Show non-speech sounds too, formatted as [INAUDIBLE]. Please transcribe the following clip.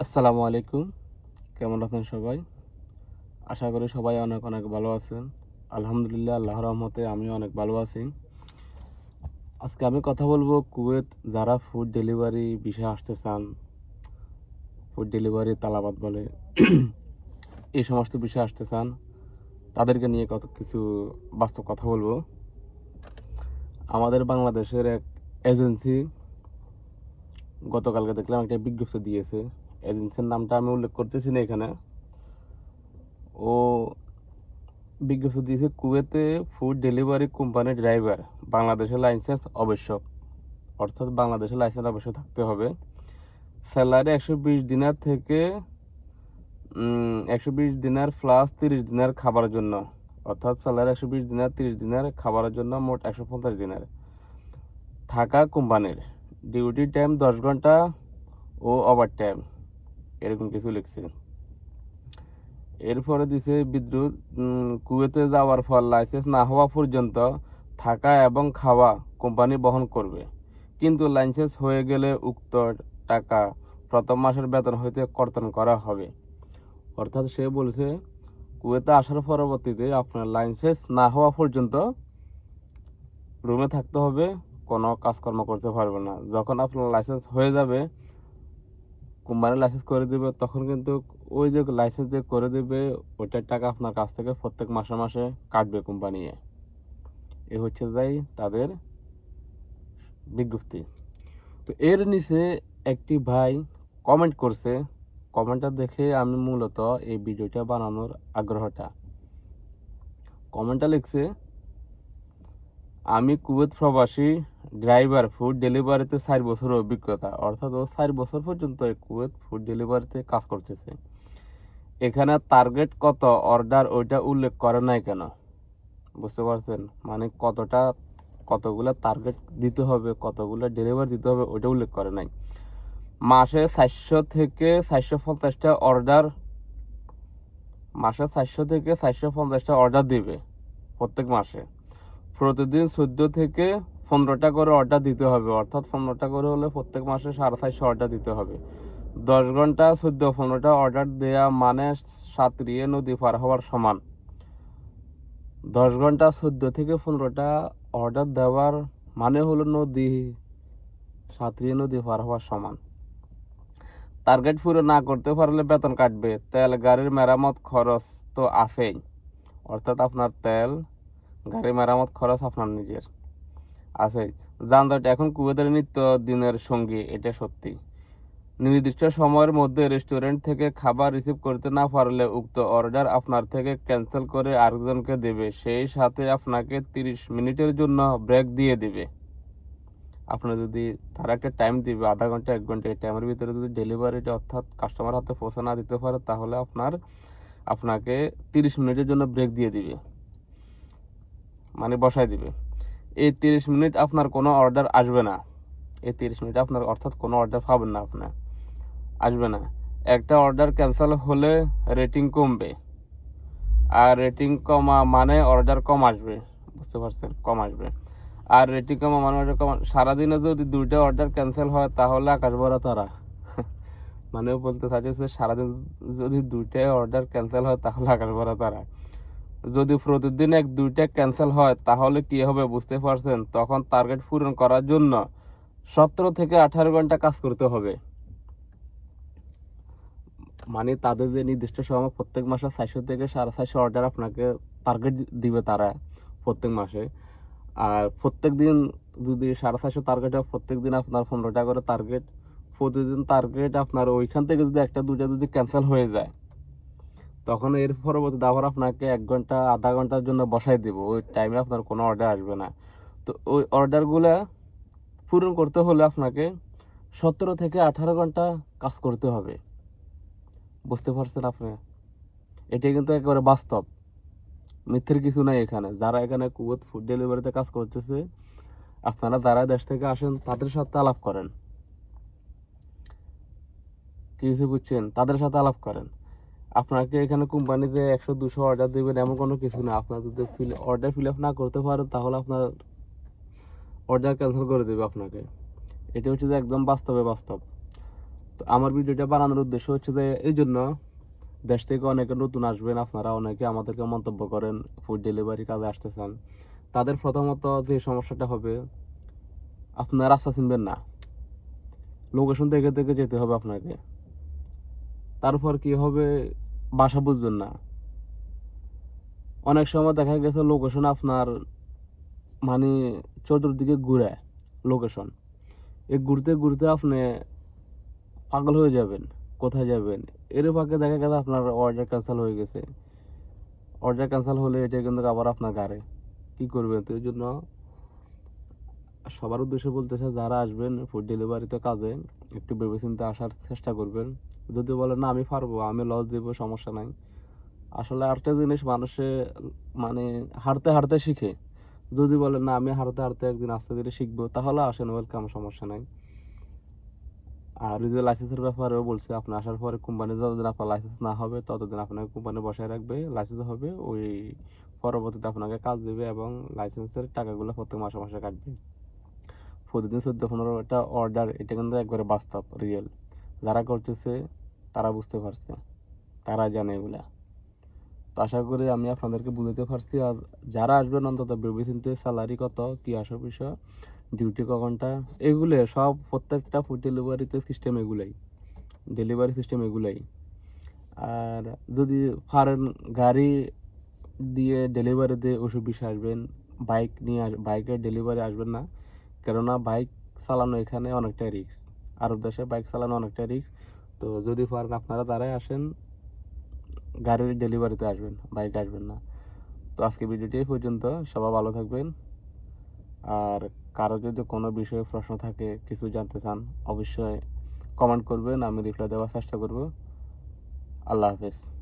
আসসালামু আলাইকুম। কেমন আছেন সবাই? আশা করি সবাই অনেক অনেক ভালো আছেন। আলহামদুলিল্লাহ, আল্লাহ রহমতে আমি অনেক ভালো আছি। আজকে আমি কথা বলব কুয়েত যারা ফুড ডেলিভারি বিষয়ে আসতে চান। ফুড ডেলিভারি তালাবাদ বলে। [CLEARS THROAT] এই সমস্ত বিষয়ে আসতে চান, তাদেরকে নিয়ে কত কিছু বাস্তব কথা বলব। আমাদের বাংলাদেশের এক এজেন্সি গতকালকে দেখলাম একটা বিজ্ঞপ্তি দিয়েছে এজেন্সির নামটা আমি উল্লেখ করতেছি না এখানে। ও বিজ্ঞপ্তি দিয়েছে, কুয়েতে ফুড ডেলিভারি কোম্পানির ড্রাইভার, বাংলাদেশের লাইসেন্স আবশ্যক। অর্থাৎ বাংলাদেশের লাইসেন্স অবশ্যই থাকতে হবে। স্যালারি একশো বিশ দিনার থেকে একশো বিশ দিনার প্লাস তিরিশ দিনের খাবারের জন্য। অর্থাৎ স্যালারি একশো বিশ দিনার, তিরিশ দিনের খাবারের জন্য মোট একশো পঞ্চাশ দিনের। থাকা কোম্পানির ডিউটি টাইম দশ ঘণ্টা ও ওভার টাইম এরকম কিছু লিখছে। এরপরে দিছে বিদ্যুৎ কুয়েতে যাওয়ার ফল লাইসেন্স না হওয়া পর্যন্ত থাকা এবং খাওয়া কোম্পানি বহন করবে। কিন্তু লাইসেন্স হয়ে গেলে উক্ত টাকা প্রথম মাসের বেতন হইতে কর্তন করা হবে। অর্থাৎ সে বলছে, কুয়েতে আসার পরবর্তীতে আপনার লাইসেন্স না হওয়া পর্যন্ত রুমে থাকতে হবে, কোনো কাজকর্ম করতে পারবে না। যখন আপনার লাইসেন্স হয়ে যাবে কোম্পানি লাইসেন্স করে দেবে, তখন কিন্তু ওই যে লাইসেন্স যে করে দেবে, ওইটার টাকা আপনার কাছ থেকে প্রত্যেক মাসে মাসে কাটবে কোম্পানি এ। হচ্ছে যাই তাদের বিজ্ঞপ্তি। তো এর নিচে একটি ভাই কমেন্ট করছে। কমেন্টটা দেখে আমি মূলত এই ভিডিওটা বানানোর আগ্রহটা। কমেন্টটা লিখছে আমি কুয়েত প্রবাসী, ড্রাইভার ফুড ডেলিভারিতে চার বছরের অভিজ্ঞতা। অর্থাৎ ও চার বছর পর্যন্ত কুয়েত ফুড ডেলিভারিতে কাজ করতেছে। এখানে টার্গেট কত? অর্ডার ওইটা উল্লেখ করে নাই কেন? বুঝতে পারছেন? মানে কতটা, কতগুলো টার্গেট দিতে হবে, কতগুলো ডেলিভারি দিতে হবে, ওইটা উল্লেখ করে নাই। মাসে চারশো থেকে চারশো পঞ্চাশটা অর্ডার মাসে চারশো থেকে চারশো পঞ্চাশটা অর্ডার দিবে প্রত্যেক মাসে। প্রতিদিন চোদ্দ থেকে পনেরোটা করে অর্ডার দিতে হবে। অর্থাৎ পনেরোটা করে হলে প্রত্যেক মাসে সাড়ে চারশো অর্ডার দিতে হবে। দশ ঘণ্টা চোদ্দ পনেরোটা অর্ডার দেয়া মানে সাঁতরিয়ে নদী পার হওয়ার সমান। দশ ঘণ্টা চোদ্দ থেকে পনেরোটা অর্ডার দেওয়ার মানে হলো নদী সাঁতরিয়ে নদী পার হওয়ার সমান। টার্গেট পুরো না করতে পারলে বেতন কাটবে। তেল, গাড়ির মেরামত খরচ তো আছেই। অর্থাৎ আপনার তেল গাড়ি মেরামত খরচ আপনার নিজের। আছে, যানজট এখন কুয়েতের নিত্য দিনের সঙ্গী, এটা সত্যি। নির্দিষ্ট সময়ের মধ্যে রেস্টুরেন্ট থেকে খাবার রিসিভ করতে না পারলে উক্ত অর্ডার আপনার থেকে ক্যান্সেল করে আরেকজনকে দেবে, সেই সাথে আপনাকে তিরিশ মিনিটের জন্য ব্রেক দিয়ে দেবে। আপনার যদি তারা একটা টাইম দিবে, আধা ঘণ্টা, এক ঘণ্টা, এই টাইমের ভিতরে যদি ডেলিভারিটা অর্থাৎ কাস্টমার হাতে পৌঁছে না দিতে পারে, তাহলে আপনার, আপনাকে তিরিশ মিনিটের জন্য ব্রেক দিয়ে দিবে। মানে বসায় দিবে। এই তিরিশ মিনিট আপনার কোনো অর্ডার আসবে না। এই তিরিশ মিনিট আপনার অর্থাৎ কোনো অর্ডার পাবেন না আপনার আসবে না। একটা অর্ডার ক্যান্সেল হলে রেটিং কমবে। আর রেটিং কমা মানে অর্ডার কম আসবে। বুঝতে পারছেন? কম আসবে। আর রেটিং কমা মানে অর্ডার কম সারাদিনে যদি দুইটা অর্ডার ক্যান্সেল হয়, তাহলে আকাশ ভরা তারা। মানে বলতে চাইছে সারাদিন যদি দুইটাই অর্ডার ক্যান্সেল হয়, তাহলে আকাশ ভরা তারা। যদি প্রতিদিন এক দুইটা ক্যান্সেল হয়, তাহলে কি হবে বুঝতে পারছেন? তখন টার্গেট পূরণ করার জন্য সতেরো থেকে আঠারো ঘণ্টা কাজ করতে হবে। মানে তাদের যে নির্দিষ্ট সময় প্রত্যেক মাসে চারশো থেকে সাড়ে চারশো অর্ডার আপনাকে টার্গেট দিবে তারা প্রত্যেক মাসে। আর প্রত্যেক দিন যদি সাড়ে চারশো টার্গেট হয়, প্রত্যেক দিন আপনার পনেরোটা করে টার্গেট প্রতিদিন টার্গেট আপনার ওইখান থেকে যদি একটা দুটা যদি ক্যান্সেল হয়ে যায় তখন এর পরবর্তীতে আবার আপনাকে এক ঘণ্টা, আধা ঘণ্টার জন্য বসাই দেব। ওই টাইমে আপনার কোনো অর্ডার আসবে না। তো ওই অর্ডারগুলো পূরণ করতে হলে আপনাকে সতেরো থেকে আঠারো ঘণ্টা কাজ করতে হবে। বুঝতে পারছেন আপনি? এটা কিন্তু একেবারে বাস্তব। মিথ্যের কিছু নাই এখানে। যারা এখানে কুয়েত ফুড ডেলিভারিতে কাজ করতেছে, আপনারা যারা দেশ থেকে আসেন, তাদের সাথে আলাপ করেন। কিছু বুঝছেন? তাদের সাথে আলাপ করেন। আপনাকে এখানে কোম্পানিতে একশো, দুশো অর্ডার দেবেন, এমন কোনো কিছু না। আপনার যদি ফিল অর্ডার ফিল আপ না করতে পারেন, তাহলে আপনার অর্ডার ক্যান্সেল করে দেবে আপনাকে। এটা হচ্ছে যে একদম বাস্তবে বাস্তব। তো আমার ভিডিওটা বানানোর উদ্দেশ্য হচ্ছে যে এই জন্য দেশ থেকে অনেকে নতুন আসবেন, আপনারা অনেকে আমাদেরকে মন্তব্য করেন ফুড ডেলিভারি কাজে আসতেছেন। তাদের প্রথমত যে সমস্যাটা হবে, আপনার রাস্তা চিনবেন না। লোকেশন দেখে দেখে যেতে হবে আপনাকে। তারপর কি হবে? বাসা বুঝবেন না। অনেক সময় দেখা গেছে লোকেশন আপনার মানে চতুর্দিকে ঘুরে লোকেশন এই ঘুরতে ঘুরতে আপনি পাগল হয়ে যাবেন, কোথায় যাবেন? এর ফাঁকে দেখা গেছে আপনার অর্ডার ক্যান্সেল হয়ে গেছে। অর্ডার ক্যান্সেল হলে এটা কিন্তু আবার আপনার গাড়ে কি করবেন? তো এই জন্য সবার উদ্দেশ্যে বলতেছে যারা আসবেন ফুড ডেলিভারিতে কাজে, একটু ভেবেচিন্তে আসার চেষ্টা করবেন। যদি বলেন, না, আমি পারব, আমি লস দিব, সমস্যা নাই। আসলে আরেকটা জিনিস মানুষে মানে হারতে হারতে শিখে। যদি বলেন, না, আমি হারতে হারতে একদিন আস্তে ধীরে শিখব, তাহলে আসেন, ওয়েলকাম, সমস্যা নাই। আর যদি লাইসেন্সের ব্যাপারেও বলছে, আপনি আসার পরে কোম্পানি যতদিন আপনার লাইসেন্স না হবে, ততদিন আপনাকে কোম্পানি বসায় রাখবে লাইসেন্স হবে, ওই পরবর্তীতে আপনাকে কাজ দেবে এবং লাইসেন্সের টাকাগুলো প্রত্যেক মাসে মাসে কাটবে। প্রতিদিন চোদ্দ পনেরোটা অর্ডার এটা কিন্তু একবারে বাস্তব রিয়েল যারা করতেছে তারা বুঝতে পারছে, তারা জানে এগুলা। তো আশা করি আমি আপনাদেরকে বুঝাতে পারছি, আর যারা আসবেন অন্তত ভেবেচিন্তে স্যালারি কত, কি আসার বিষয় ডিউটি ক ঘণ্টা, এগুলো সব প্রত্যেকটা ফুড ডেলিভারিতে সিস্টেম এগুলাই ডেলিভারি সিস্টেম এগুলাই। আর যদি ফারেন গাড়ি দিয়ে ডেলিভারি দিয়ে ওসব বিষয়ে আসবেন বাইক নিয়ে আস বাইকের ডেলিভারি আসবেন না, কেননা বাইক চালানো এখানে অনেকটা রিস্ক আরব দেশে বাইক চালানো অনেকটা রিস্ক তো যদি পারেন আপনারা তারাই আসেন, গাড়ির ডেলিভারিতে আসবেন, বাইকে আসবেন না। তো আজকে ভিডিওটি এই পর্যন্ত। সবাই ভালো থাকবেন। আর কারও যদি কোনো বিষয়ে প্রশ্ন থাকে, কিছু জানতে চান, অবশ্যই কমেন্ট করবেন, আমি রিপ্লাই দেওয়ার চেষ্টা করব। আল্লাহ হাফেজ।